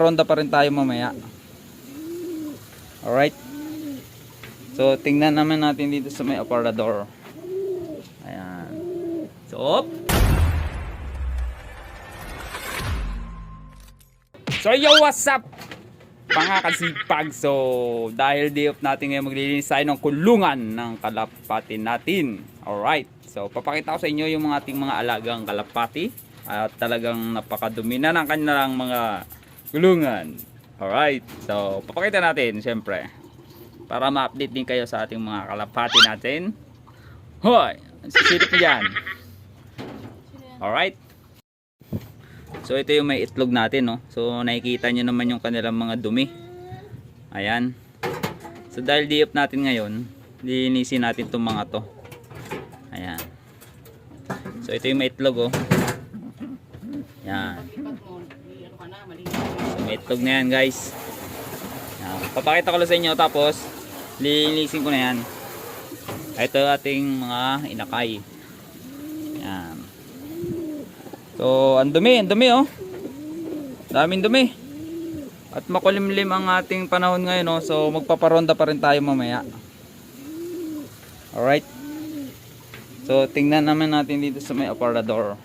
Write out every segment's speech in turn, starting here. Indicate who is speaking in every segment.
Speaker 1: Ronda pa rin tayo mamaya. Alright. So, tingnan naman natin dito sa may aparador. Ayan. So. So, yo, what's up? Pangakasipag. So, dahil day off natin ngayon, maglilinis tayo ng kulungan ng kalapati natin. Alright. So, papakita ko sa inyo yung mga ating mga alagang kalapati. At talagang napakadumi na ng kanilang mga kulungan. Alright. So, papakita natin, syempre. Para ma-update din kayo sa ating mga kalapati natin. Hoy! Sisilip mo dyan. Alright. So ito yung may itlog natin no. So nakikita nyo naman yung kanilang mga dumi. Ayan. So dahil di up natin ngayon, linisin natin itong mga to. Ayan. So ito yung may itlog oh. Ayan. Itlog na yan guys. Papakita ko lang sa inyo tapos lilinisin ko na yan. Ito ating mga inakay. Ayan. So, ang dumi, ang dumi oh. Daming dumi. At makulimlim ang ating panahon ngayon oh. So, magpaparonda pa rin tayo mamaya. Alright. So, tingnan naman natin dito sa may aparador.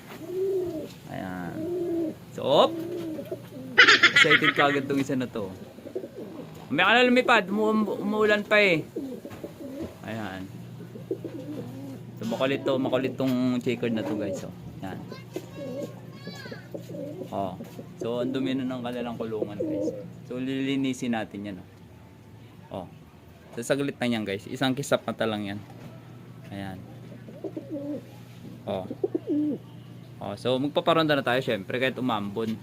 Speaker 1: Ayan. So, op. Excited ka agad tong isa na to. May ka na lumipad. Umu- umuulan pa eh. Ayan. So, makulit to. Makulit tong checkered na to guys. Oh. Ayan. Oh. So, ang dumi na ng kanilang kulungan, guys. So, lilinisin natin yan, oh. Oh. So, saglit na yan, guys. Isang kisap mata lang yan. Ayan. Oh. Oh, so magpaparonda na tayo, syempre, kahit umambon.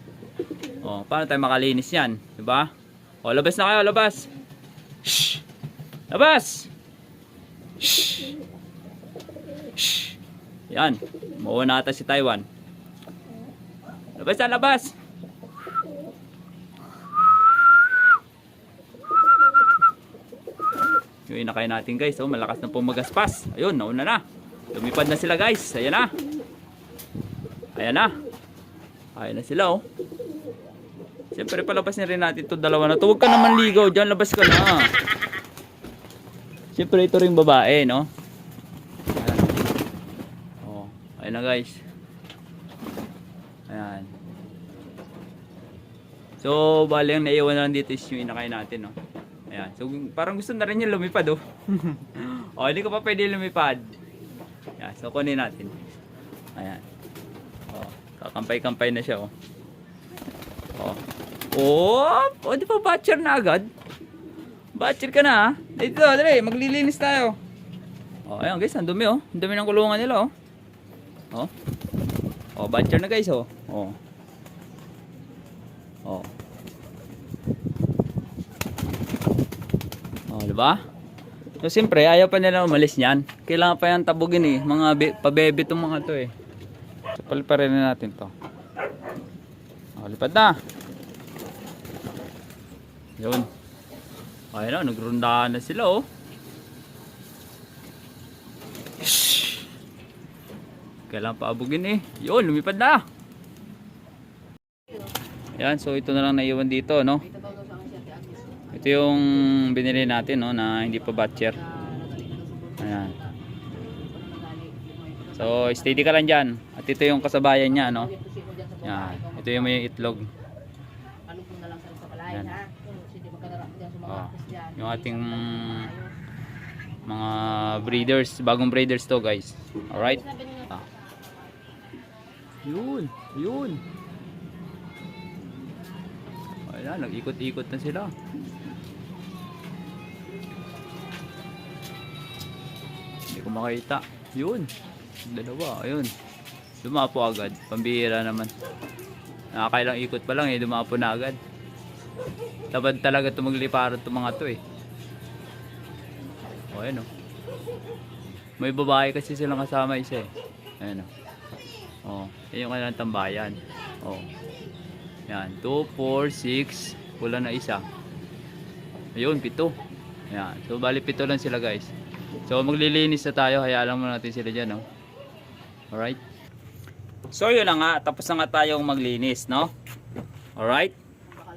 Speaker 1: Oh, paano tayo makalinis yan? 'Di ba? Oh, labas na kayo, labas. Shh. Labas. Shh. Shh. Yan. Mauwa na ata si Taiwan. Labas na, labas! Yung inakay natin guys, oh, malakas na po magaspas. Ayun, nauna na. Lumipad na sila guys. Ayan na. Ayan na. Ayan na sila oh. Siyempre palabas na rin natin itong dalawa na to. Huwag ka naman ligaw dyan, labas ka na. Siyempre ito rin babae, no? Ayan. Oh, ayan na guys. Ayan. So, bali ang naiwan na lang dito is yung inakay natin, no? Ayan. So, parang gusto na rin yung lumipad, oh. oh, hindi ko pa pwede lumipad. Ayan. So, kunin natin. Ayan. Oh, kakampay-kampay na siya, oh. Oh. Oh, oh di pa batcher na agad? Batcher ka na, ha? Dito, dali, maglilinis tayo. Oh, ayan guys, ang dumi, oh. Ang dumi ng kulungan nila, oh. Oh. Oh, batcher na guys, oh. Oh. Oh. Oh, di ba? So, siyempre, ayaw pa nila umalis niyan. Kailangan pa yan tabugin eh. Mga be- pabebe tong mga to eh. So, paliparin na natin to. Oh, lipad na. Yun. Ayun na, nagrundahan na sila oh. Shhh. Kailangan pa abugin eh. Yun, lumipad na. Yan, so ito na lang naiwan dito, no? Ito yung binili natin, no, na hindi pa batcher. Ayan. So, steady ka lang dyan. At ito yung kasabayan niya, no? Yan. Ito yung may itlog.
Speaker 2: Ano dyan sa mga
Speaker 1: Oh.
Speaker 2: dyan.
Speaker 1: Yung ating mga breeders, bagong breeders to, guys. Alright? Ah. Yun, yun. Wala, nag-ikot-ikot na sila. Hindi ko makita. Yun. Dalawa, ayun. Dumapo agad. Pambihira naman. Nakakailang ikot pa lang eh, dumapo na agad. Tabad talaga ito magliparan itong mga to eh. O, ayun o. May babae kasi silang kasama isa eh. Ayan o. Oh, yan yung kanilang tambayan. Oh. Yan, 2, 4, 6, wala na isa. Ayun, pito. Yan. So, bali pito lang sila guys. So, maglilinis na tayo. Hayaan lang muna natin sila dyan, no? Alright? So, yun na nga. Tapos na nga tayong maglinis, no? Alright?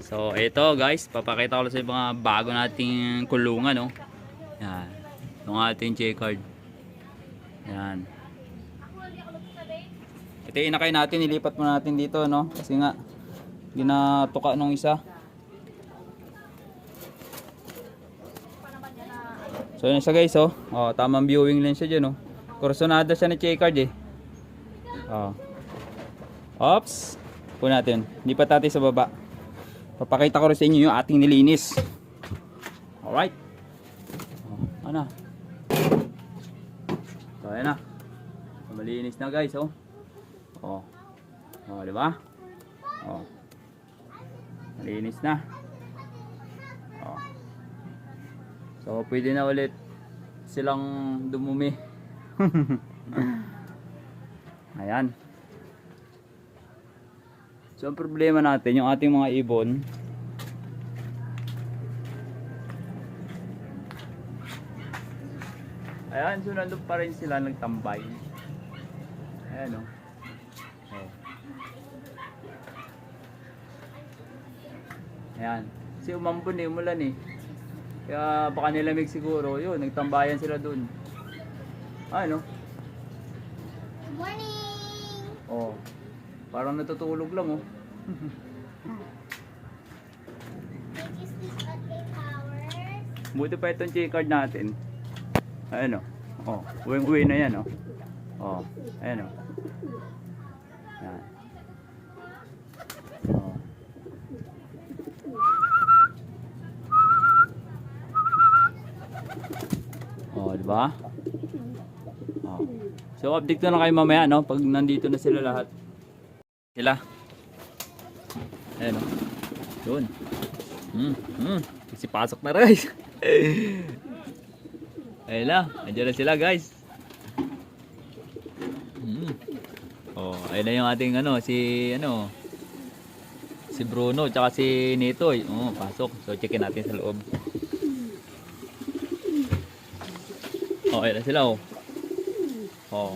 Speaker 1: So, ito guys, papakita ko lang sa mga bago nating kulungan, no? Yan. Yung ating J-card. Yan. Ito yung inakay natin, ilipat mo natin dito, no? Kasi nga, ginatuka nung isa. So, yun siya guys, oh. Oh, tamang viewing lens siya dyan, oh. Korsonada siya ni J-card, eh. Oh. Ops. Po natin. Lipat natin sa baba. Papakita ko rin sa inyo yung ating nilinis. Alright. Oh, ano? So, ayan na. Malinis na guys, oh. Oh. Oh, di ba? Oh. Malinis na. Oh. So, pwede na ulit silang dumumi. Ayan. So, ang problema natin, yung ating mga ibon, Ayan, so nandun pa rin sila nagtambay. Ayan o. Oh. Ayan. Kasi umambon eh, umulan eh. Kaya baka nilamig siguro. Yun, nagtambayan sila dun. Ano?
Speaker 3: Morning!
Speaker 1: Oh. Parang natutulog lang oh. Buti pa itong J-card natin. Ayan o. Oh. Uwing-uwi na yan oh. Oh. Ayan oh. Yan. Oh. Oh, di ba? Oh. So update na kayo mamaya no pag nandito na sila lahat. Sila. Ayan oh. Yun. Hmm, hmm. Kasi pasok na guys. Ayun na, nandiyan na sila guys. Hmm. Oh, ayun na yung ating ano, si ano, si Bruno, tsaka si Nitoy. Oh, pasok. So, checkin natin sa loob. Oh, ayun na sila oh. Oh.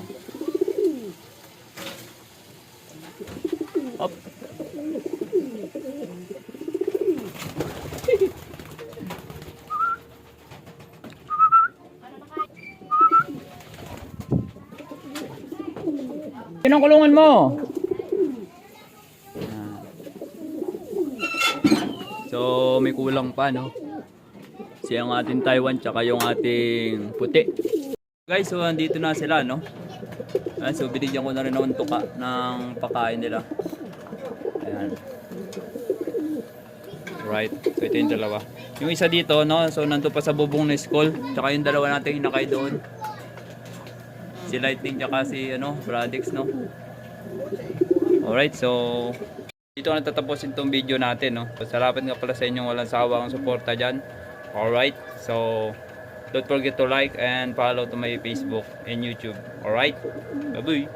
Speaker 1: Up. Yun ang kulungan mo. So, may kulang pa, no? Si ang ating Taiwan, tsaka yung ating puti. Guys, so andito na sila, no? Ayan, so, binigyan ko na rin ng tuka ng pakain nila. Ayan. Right. So, ito yung dalawa. Yung isa dito, no? So, nandun pa sa bubong na school. Tsaka yung dalawa natin inakay doon. Si Lightning tsaka si ano, Bradix, no? Alright, so dito na tatapusin tong video natin, no? So, salamat nga pala sa inyong walang sawang suporta dyan. Alright, so don't forget to like and follow to my Facebook and YouTube. Alright, bye-bye!